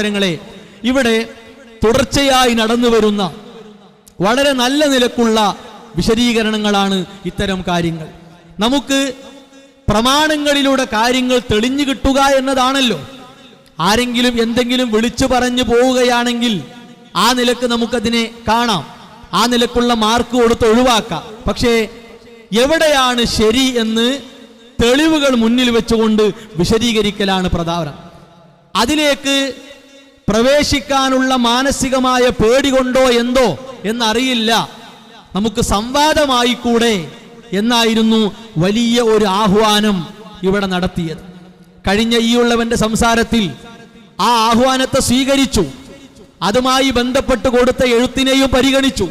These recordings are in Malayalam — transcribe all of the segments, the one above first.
സഹോദരങ്ങളെ ഇവിടെ തുടർച്ചയായി നടന്നു വരുന്ന വളരെ നല്ല നിലക്കുള്ള വിശദീകരണങ്ങളാണ് ഇത്തരം കാര്യങ്ങൾ. നമുക്ക് പ്രമാണങ്ങളിലൂടെ കാര്യങ്ങൾ തെളിഞ്ഞു കിട്ടുക എന്നതാണല്ലോ. ആരെങ്കിലും എന്തെങ്കിലും വിളിച്ചു പറഞ്ഞു പോവുകയാണെങ്കിൽ ആ നിലയ്ക്ക് നമുക്കതിനെ കാണാം. ആ നിലക്കുള്ള മാർക്ക് കൊടുത്ത് ഒഴിവാക്കാം. പക്ഷേ എവിടെയാണ് ശരി എന്ന് തെളിവുകൾ മുന്നിൽ വെച്ചുകൊണ്ട് വിശദീകരിക്കലാണ് പ്രധാനം അതിലേക്ക് പ്രവേശിക്കാനുള്ള മാനസികമായ പേടി കൊണ്ടോ എന്തോ എന്നറിയില്ല. നമുക്ക് സംവാദമായി കൂടെ എന്നായിരുന്നു വലിയ ഒരു ആഹ്വാനം ഇവിടെ നടത്തിയത്. കഴിഞ്ഞ ഈ ഉള്ളവന്റെ സംസാരത്തിൽ ആ ആഹ്വാനത്തെ സ്വീകരിച്ചു. അതുമായി ബന്ധപ്പെട്ട് കൊടുത്ത എഴുത്തിനെയും പരിഗണിച്ചു.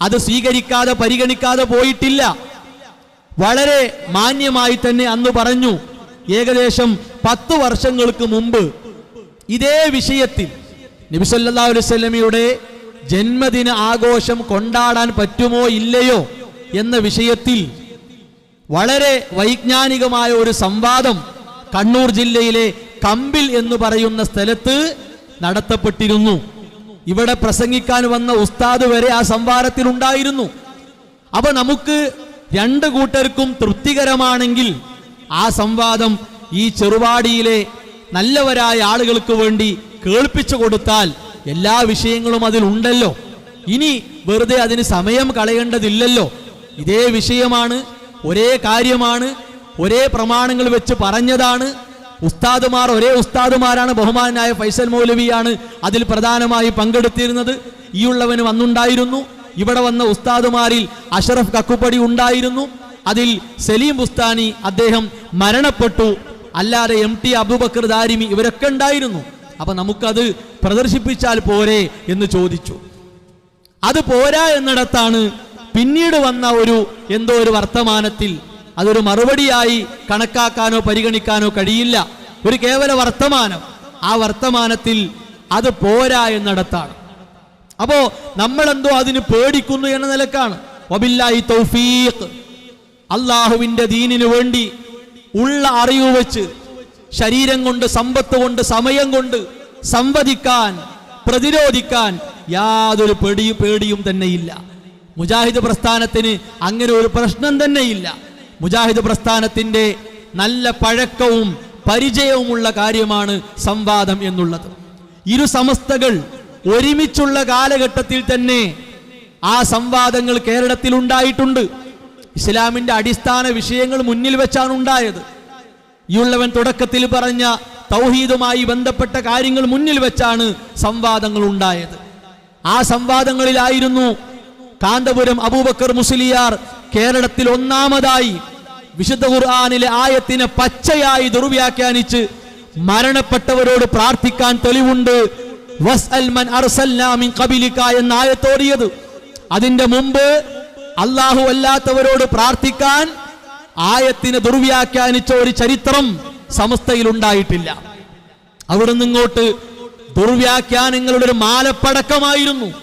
അത് സ്വീകരിക്കാതെ പരിഗണിക്കാതെ പോയിട്ടില്ല. വളരെ മാന്യമായി തന്നെ അന്ന് പറഞ്ഞു. ഏകദേശം പത്ത് വർഷങ്ങൾക്ക് മുമ്പ് ഇതേ വിഷയത്തിൽ നബിസല്ലാ അലൈവല്ലമയുടെ ജന്മദിന ആഘോഷം കൊണ്ടാടാൻ പറ്റുമോ ഇല്ലയോ എന്ന വിഷയത്തിൽ വളരെ വൈജ്ഞാനികമായ ഒരു സംവാദം കണ്ണൂർ ജില്ലയിലെ കമ്പിൽ എന്ന് പറയുന്ന സ്ഥലത്ത് നടത്തപ്പെട്ടിരുന്നു. ഇവിടെ പ്രസംഗിക്കാൻ വന്ന ഉസ്താദ് വരെ ആ സംവാദത്തിൽ ഉണ്ടായിരുന്നു. അപ്പൊ നമുക്ക് രണ്ട് കൂട്ടർക്കും തൃപ്തികരമാണെങ്കിൽ ആ സംവാദം ഈ ചെറുവാടിയിലെ നല്ലവരായ ആളുകൾക്ക് വേണ്ടി കേൾപ്പിച്ചു കൊടുത്താൽ എല്ലാ വിഷയങ്ങളും അതിലുണ്ടല്ലോ ഇനി വെറുതെ അതിന് സമയം കളയേണ്ടതില്ലല്ലോ. ഇതേ വിഷയമാണ് ഒരേ കാര്യമാണ് ഒരേ പ്രമാണങ്ങൾ വെച്ച് പറഞ്ഞതാണ്. ഉസ്താദുമാർ ഒരേ ഉസ്താദുമാരാണ് ബഹുമാനായ ഫൈസൽ മൗലവിയാണ് അതിൽ പ്രധാനമായി പങ്കെടുത്തിരുന്നത്. ഈ ഉള്ളവന് വന്നുണ്ടായിരുന്നു ഇവിടെ വന്ന ഉസ്താദുമാരിൽ അഷറഫ് കക്കുപ്പടി ഉണ്ടായിരുന്നു. അതിൽ സലീം ബുസ്താനി അദ്ദേഹം മരണപ്പെട്ടു. അല്ലാതെ എം ടി അബുബക്കർ ദാരിമി ഇവരൊക്കെ ഉണ്ടായിരുന്നു. അപ്പൊ നമുക്കത് പ്രദർശിപ്പിച്ചാൽ പോരെ എന്ന് ചോദിച്ചു. അത് പോരാ എന്നിടത്താണ് പിന്നീട് വന്ന ഒരു എന്തോ ഒരു വർത്തമാനത്തിൽ അതൊരു മറുപടിയായി കണക്കാക്കാനോ പരിഗണിക്കാനോ കഴിയില്ല. ഒരു കേവല വർത്തമാനം. ആ വർത്തമാനത്തിൽ അത് പോരാ എന്നിടത്താണ്. അപ്പോ നമ്മളെന്തോ അതിന് പേടിക്കുന്നു എന്ന നിലക്കാണ്. വബില്ലാഹി തൗഫീഖ്. അള്ളാഹുവിന്റെ ദീനിനു വേണ്ടി ഉള്ള അറിവ് വെച്ച് ശരീരം കൊണ്ട് സമ്പത്ത് കൊണ്ട് സമയം കൊണ്ട് സംവദിക്കാൻ പ്രതിരോധിക്കാൻ യാതൊരു പേടിയും പേടിയും തന്നെയില്ല മുജാഹിദ് പ്രസ്ഥാനത്തിന് അങ്ങനെ ഒരു പ്രശ്നം തന്നെയില്ല മുജാഹിദ് പ്രസ്ഥാനത്തിന്റെ നല്ല പഴക്കവും പരിചയവുമുള്ള കാര്യമാണ് സംവാദം എന്നുള്ളത്. ഇരു സമസ്തകൾ ഒരുമിച്ചുള്ള കാലഘട്ടത്തിൽ തന്നെ ആ സംവാദങ്ങൾ കേരളത്തിൽ ഉണ്ടായിട്ടുണ്ട്. ഇസ്ലാമിന്റെ അടിസ്ഥാന വിഷയങ്ങൾ മുന്നിൽ വെച്ചാണ് ഉണ്ടായത്. ഈ ഉള്ളവൻ തുടക്കത്തിൽ പറഞ്ഞ തൗഹീദുമായി ബന്ധപ്പെട്ട കാര്യങ്ങൾ മുന്നിൽ വെച്ചാണ് സംവാദങ്ങൾ ഉണ്ടായത്. ആ സംവാദങ്ങളിലായിരുന്നു കാന്തപുരം അബൂബക്കർ മുസ്ലിയാർ കേരളത്തിൽ ഒന്നാമതായി വിശുദ്ധ ഖുർആാനിലെ ആയത്തിനെ പച്ചയായി ദുർവ്യാഖ്യാനിച്ച് മരണപ്പെട്ടവരോട് പ്രാർത്ഥിക്കാൻ തെളിവുണ്ട്. വസ് മൻ അർസൽ എന്ന ആയത്തോടിയത്. അതിന്റെ മുമ്പ് അള്ളാഹു അല്ലാത്തവരോട് പ്രാർത്ഥിക്കാൻ ആയത്തിനെ ദുർവ്യാഖ്യാനിച്ച ഒരു ചരിത്രം സമസ്തയിൽ ഉണ്ടായിട്ടില്ല അവിടെ നിന്നിങ്ങോട്ട് ദുർവ്യാഖ്യാനങ്ങളുടെ ഒരു മാലപ്പടക്കമായിരുന്നു.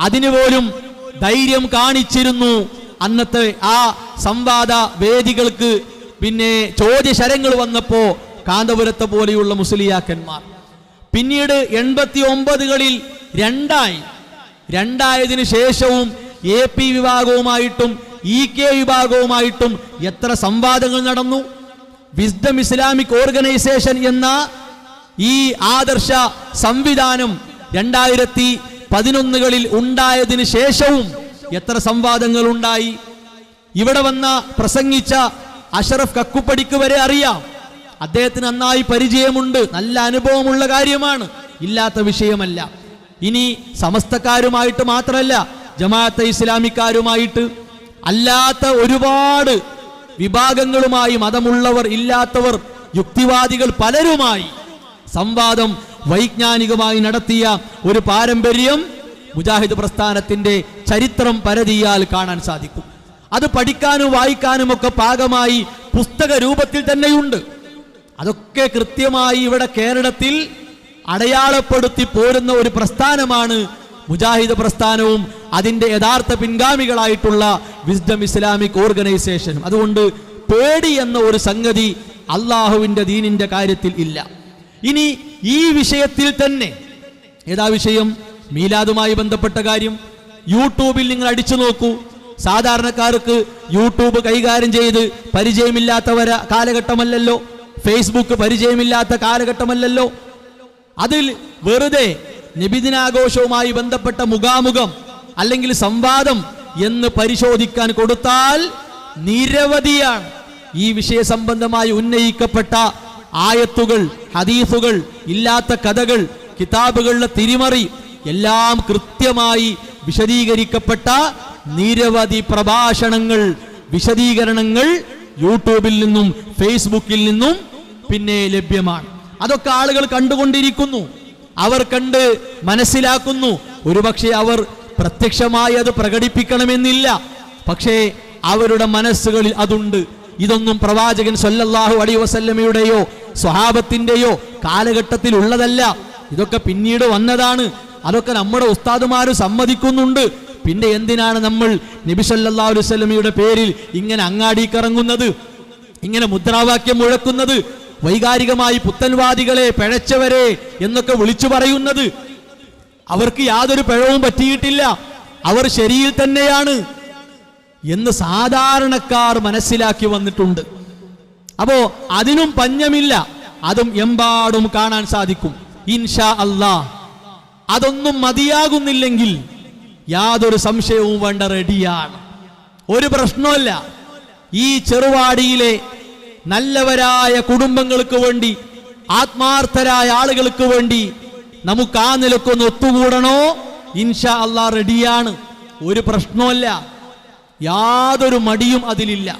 അതിനുപോലും ധൈര്യം കാണിച്ചിരുന്നു അന്നത്തെ ആ സംവാദ വേദികൾക്ക്. പിന്നെ ചോദ്യശരങ്ങൾ വന്നപ്പോ കാന്തപുരത്തെ പോലെയുള്ള മുസ്ലിയാക്കന്മാർ. പിന്നീട് എൺപത്തി ഒമ്പതുകളിൽ രണ്ടായി. രണ്ടായതിനു ശേഷവും എ പി വിഭാഗവുമായിട്ടും ഇ കെ വിഭാഗവുമായിട്ടും എത്ര സംവാദങ്ങൾ നടന്നു? വിസ്ഡം ഇസ്ലാമിക് ഓർഗനൈസേഷൻ എന്ന ഈ ആദർശ സംവിധാനം രണ്ടായിരത്തി പതിനൊന്നുകളിൽ ഉണ്ടായതിനു ശേഷവും എത്ര സംവാദങ്ങൾ ഉണ്ടായി? ഇവിടെ വന്ന പ്രസംഗിച്ച അഷറഫ് കക്കുപ്പടിക്ക് വരെ അറിയാം. അദ്ദേഹത്തിന് നന്നായി പരിചയമുണ്ട്. നല്ല അനുഭവമുള്ള കാര്യമാണ്. ഇല്ലാത്ത വിഷയമല്ല. ഇനി സമസ്തക്കാരുമായിട്ട് മാത്രമല്ല ജമാഅത്തെ ഇസ്ലാമിക്കാരുമായിട്ട് അല്ലാത്ത ഒരുപാട് വിഭാഗങ്ങളുമായി മതമുള്ളവർ ഇല്ലാത്തവർ യുക്തിവാദികൾ പലരുമായി സംവാദം വൈജ്ഞാനികമായി നടത്തിയ ഒരു പാരമ്പര്യം മുജാഹിദ് പ്രസ്ഥാനത്തിന്റെ ചരിത്രം പരതിയാൽ കാണാൻ സാധിക്കും. അത് പഠിക്കാനും വായിക്കാനും ഒക്കെ പാകമായി പുസ്തക രൂപത്തിൽ തന്നെയുണ്ട്. അതൊക്കെ കൃത്യമായി ഇവിടെ കേരളത്തിൽ അടയാളപ്പെടുത്തി പോരുന്ന ഒരു പ്രസ്ഥാനമാണ് മുജാഹിദ് പ്രസ്ഥാനവും അതിന്റെ യഥാർത്ഥ പിൻഗാമികളായിട്ടുള്ള വിസ്ഡം ഇസ്ലാമിക് ഓർഗനൈസേഷനും അതുകൊണ്ട് പേടി എന്ന ഒരു സംഗതി അള്ളാഹുവിന്റെ ദീനിന്റെ കാര്യത്തിൽ ഇല്ല. ഇനി ഈ വിഷയത്തിൽ തന്നെ ഏതാ വിഷയം? മീലാദുമായി ബന്ധപ്പെട്ട കാര്യം. യൂട്യൂബിൽ നിങ്ങൾ അടിച്ചു നോക്കൂ. സാധാരണക്കാർക്ക് യൂട്യൂബ് കൈകാര്യം ചെയ്ത് പരിചയമില്ലാത്തവര കാലഘട്ടമല്ലല്ലോ. ഫേസ്ബുക്ക് പരിചയമില്ലാത്ത കാലഘട്ടമല്ലല്ലോ. അതിൽ വെറുതെ നിബിദിനാഘോഷവുമായി ബന്ധപ്പെട്ട മുഖാമുഖം അല്ലെങ്കിൽ സംവാദം എന്ന് പരിശോധിക്കാൻ കൊടുത്താൽ നിരവധിയാണ് ഈ വിഷയ സംബന്ധമായി ഉന്നയിക്കപ്പെട്ട ആയത്തുകൾ ഹദീസുകൾ ഇല്ലാത്ത കഥകൾ കിതാബുകളുടെ തിരിമറി എല്ലാം കൃത്യമായി വിശദീകരിക്കപ്പെട്ട നിരവധി പ്രഭാഷണങ്ങൾ വിശദീകരണങ്ങൾ യൂട്യൂബിൽ നിന്നും ഫേസ്ബുക്കിൽ നിന്നും പിന്നെ ലഭ്യമാണ്. അതൊക്കെ ആളുകൾ കണ്ടുകൊണ്ടിരിക്കുന്നു. അവർ കണ്ട് മനസ്സിലാക്കുന്നു. ഒരുപക്ഷെ അവർ പ്രത്യക്ഷമായി അത് പ്രകടിപ്പിക്കണമെന്നില്ല. പക്ഷേ അവരുടെ മനസ്സുകളിൽ അതുണ്ട്. ഇതൊന്നും പ്രവാചകൻ സൊല്ലാഹു അലൈഹി വസല്ലമയുടെയോ സ്വഹാബത്തിന്റെയോ കാലഘട്ടത്തിൽ ഉള്ളതല്ല. ഇതൊക്കെ പിന്നീട് വന്നതാണ്. അതൊക്കെ നമ്മുടെ ഉസ്താദുമാര് സമ്മതിക്കുന്നുണ്ട്. പിന്നെ എന്തിനാണ് നമ്മൾ നബി സല്ലല്ലാഹു അലൈഹി പേരിൽ ഇങ്ങനെ അങ്ങാടി കറങ്ങുന്നത് ഇങ്ങനെ മുദ്രാവാക്യം മുഴക്കുന്നത്? വൈകാരികമായി പുത്തൻവാദികളെ പിഴച്ചവരെ എന്നൊക്കെ വിളിച്ചു പറയുന്നത് അവർക്ക് യാതൊരു പിഴവും പറ്റിയിട്ടില്ല. അവർ ശരിയിൽ തന്നെയാണ് എന്ന് സാധാരണക്കാർ മനസ്സിലാക്കി വന്നിട്ടുണ്ട്. അപ്പോ അതിനും പഞ്ഞമില്ല അതും എമ്പാടും കാണാൻ സാധിക്കും. ഇൻഷാ അല്ലാ അതൊന്നും മതിയാകുന്നില്ലെങ്കിൽ യാതൊരു സംശയവും വേണ്ട റെഡിയാണ്. ഒരു പ്രശ്നമല്ല ഈ ചെറുവാടിയിലെ നല്ലവരായ കുടുംബങ്ങൾക്ക് വേണ്ടി ആത്മാർത്ഥരായ ആളുകൾക്ക് വേണ്ടി നമുക്ക് ആ നിലക്കൊന്ന് ഒത്തുകൂടണോ? ഇൻഷാ അള്ളാ റെഡിയാണ്. ഒരു പ്രശ്നമല്ല യാതൊരു മടിയും അതിലില്ല.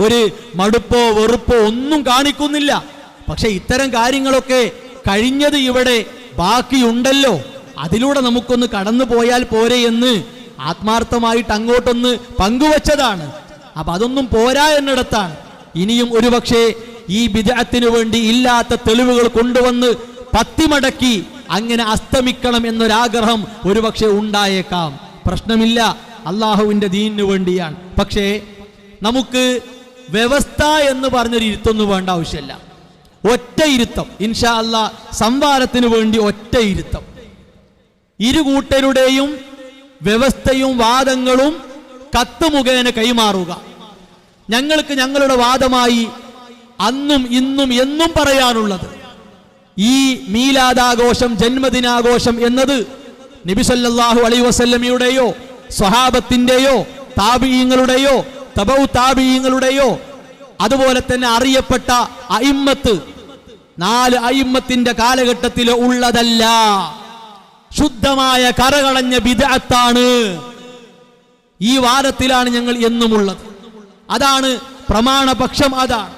ഒരു മടുപ്പോ വെറുപ്പോ ഒന്നും കാണിക്കുന്നില്ല. പക്ഷെ ഇത്തരം കാര്യങ്ങളൊക്കെ കഴിഞ്ഞത് ഇവിടെ ബാക്കിയുണ്ടല്ലോ. അതിലൂടെ നമുക്കൊന്ന് കടന്നു പോയാൽ പോരെ എന്ന് ആത്മാർത്ഥമായിട്ട് അങ്ങോട്ടൊന്ന് പങ്കുവച്ചതാണ്. അപ്പൊ അതൊന്നും പോരാ എന്നിടത്താണ്. ഇനിയും ഒരുപക്ഷെ ഈ വിദഗ്ധത്തിനു വേണ്ടി ഇല്ലാത്ത തെളിവുകൾ കൊണ്ടുവന്ന് പത്തിമടക്കി അങ്ങനെ അസ്തമിക്കണം എന്നൊരാഗ്രഹം ഒരുപക്ഷെ ഉണ്ടായേക്കാം. പ്രശ്നമില്ല. അള്ളാഹുവിന്റെ ദീനിനു വേണ്ടിയാണ്. പക്ഷേ നമുക്ക് വ്യവസ്ഥ എന്ന് പറഞ്ഞൊരു ഇരുത്തൊന്നും വേണ്ട ആവശ്യമില്ല. ഒറ്റ ഇരുത്തം. ഇൻഷാ അല്ലാ സംവാദത്തിന് വേണ്ടി ഒറ്റ ഇരുത്തം. ഇരു കൂട്ടരുടെയും വ്യവസ്ഥയും വാദങ്ങളും കത്ത് മുഖേന കൈമാറുക. ഞങ്ങൾക്ക് ഞങ്ങളുടെ വാദമായി അന്നും ഇന്നും എന്നും പറയാനുള്ളത്. ഈ മീലാദാഘോഷം ജന്മദിനാഘോഷം എന്നത് നബിസല്ലാഹു അലൈ വസല്ലമയുടെയോ സ്വഹാബത്തിന്റെയോ താപീയങ്ങളുടെയോ തബൗ താപീയങ്ങളുടെയോ അതുപോലെ തന്നെ അറിയപ്പെട്ട അയിമ്മത്ത് നാല് അയിമ്മത്തിന്റെ കാലഘട്ടത്തിൽ ഉള്ളതല്ല. ശുദ്ധമായ കരകളഞ്ഞ വിദഗ്ധാണ് ഈ വാദത്തിലാണ് ഞങ്ങൾ എന്നുമുള്ളത്. അതാണ് പ്രമാണപക്ഷം അതാണ്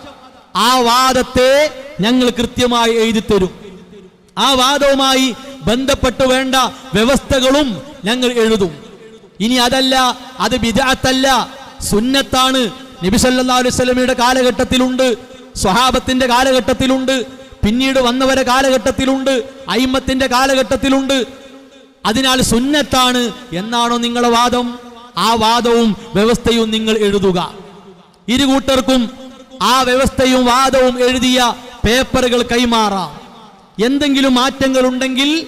ആ വാദത്തെ ഞങ്ങൾ കൃത്യമായി എഴുതി തരും. ആ വാദവുമായി ബന്ധപ്പെട്ട് വേണ്ട വ്യവസ്ഥകളും ഞങ്ങൾ എഴുതും. ഇനി അതല്ല അത് വിജാത്തല്ല സുന്നത്താണ്. നബി സല്ലല്ലാഹു അലൈഹി വസല്ലമയുടെ കാലഘട്ടത്തിലുണ്ട്. സ്വഹാബത്തിന്റെ കാലഘട്ടത്തിലുണ്ട്. പിന്നീട് വന്നവരെ കാലഘട്ടത്തിലുണ്ട്. അയിമത്തിന്റെ കാലഘട്ടത്തിലുണ്ട്. അതിനാൽ സുന്നത്താണ് എന്നാണോ നിങ്ങളുടെ വാദം? ആ വാദവും വ്യവസ്ഥയും നിങ്ങൾ എഴുതുക. ഇരു കൂട്ടർക്കും ആ വ്യവസ്ഥയും വാദവും എഴുതിയ പേപ്പറുകൾ കൈമാറാം. എന്തെങ്കിലും മാറ്റങ്ങൾ ഉണ്ടെങ്കിൽ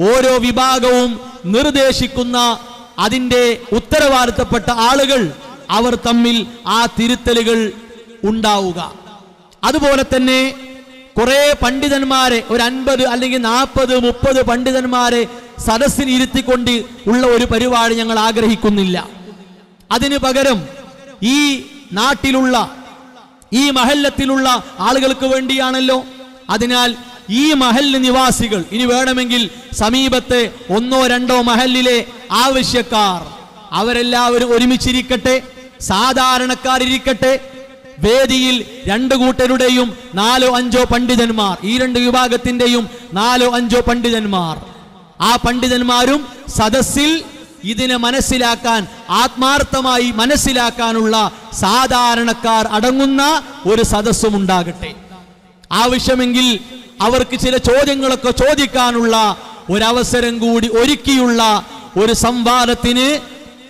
ഓരോ വിഭാഗവും നിർദ്ദേശിക്കുന്ന അതിന്റെ ഉത്തരവാദിത്തപ്പെട്ട ആളുകൾ അവർ തമ്മിൽ ആ തിരുത്തലുകൾ ഉണ്ടാവുക. അതുപോലെ തന്നെ കുറെ പണ്ഡിതന്മാരെ ഒരു അൻപത് അല്ലെങ്കിൽ നാൽപ്പത് മുപ്പത് പണ്ഡിതന്മാരെ സദസ്സിൽ ഇരുത്തിക്കൊണ്ട് ഉള്ള ഒരു പരിപാടി ഞങ്ങൾ ആഗ്രഹിക്കുന്നില്ല. അതിനു പകരം ഈ നാട്ടിലുള്ള ഈ മഹല്ലത്തിലുള്ള ആളുകൾക്ക് വേണ്ടിയാണല്ലോ. അതിനാൽ ഈ മഹല്ല് നിവാസികൾ ഇനി വേണമെങ്കിൽ സമീപത്തെ ഒന്നോ രണ്ടോ മഹല്ലിലെ ആവശ്യക്കാർ അവരെല്ലാവരും ഒരുമിച്ചിരിക്കട്ടെ സാധാരണക്കാരിരിക്കട്ടെ. വേദിയിൽ രണ്ട് കൂട്ടരുടെയും നാലോ അഞ്ചോ പണ്ഡിതന്മാർ ഈ രണ്ട് വിഭാഗത്തിന്റെയും നാലോ അഞ്ചോ പണ്ഡിതന്മാർ. ആ പണ്ഡിതന്മാരും സദസ്സിൽ ഇതിനെ മനസ്സിലാക്കാൻ ആത്മാർത്ഥമായി മനസ്സിലാക്കാനുള്ള സാധാരണക്കാർ അടങ്ങുന്ന ഒരു സദസ്സും ഉണ്ടാകട്ടെ. ആവശ്യമെങ്കിൽ അവർക്ക് ചില ചോദ്യങ്ങളൊക്കെ ചോദിക്കാനുള്ള ഒരവസരം കൂടി ഒരുക്കിയുള്ള ഒരു സംവാദത്തിന്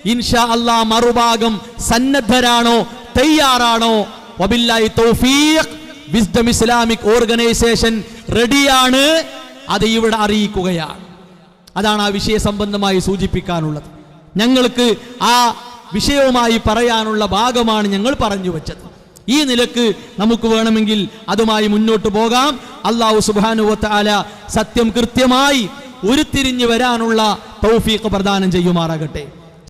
ഇൻഷാ അല്ലാ മറുഭാഗം സന്നദ്ധരാണോ തയ്യാറാണോ? വബില്ലാഹി തൗഫീഖ് വിസ്ഡം ഇസ്ലാമിക് ഓർഗനൈസേഷൻ റെഡിയാണ്. അത് ഇവിടെ അറിയിക്കുകയാണ്. അതാണ് ആ വിഷയ സംബന്ധമായി സൂചിപ്പിക്കാനുള്ളത്. ഞങ്ങൾക്ക് ആ വിഷയവുമായി പറയാനുള്ള ഭാഗമാണ് ഞങ്ങൾ പറഞ്ഞു വെച്ചത്. ഈ നിലയ്ക്ക് നമുക്ക് വേണമെങ്കിൽ അതുമായി മുന്നോട്ട് പോകാം. അള്ളാഹു സുബാനുവത്ത ആല സത്യം കൃത്യമായി ഉരുത്തിരിഞ്ഞു വരാനുള്ള തൗഫീഖ് പ്രദാനം ചെയ്യുമാറാകട്ടെ.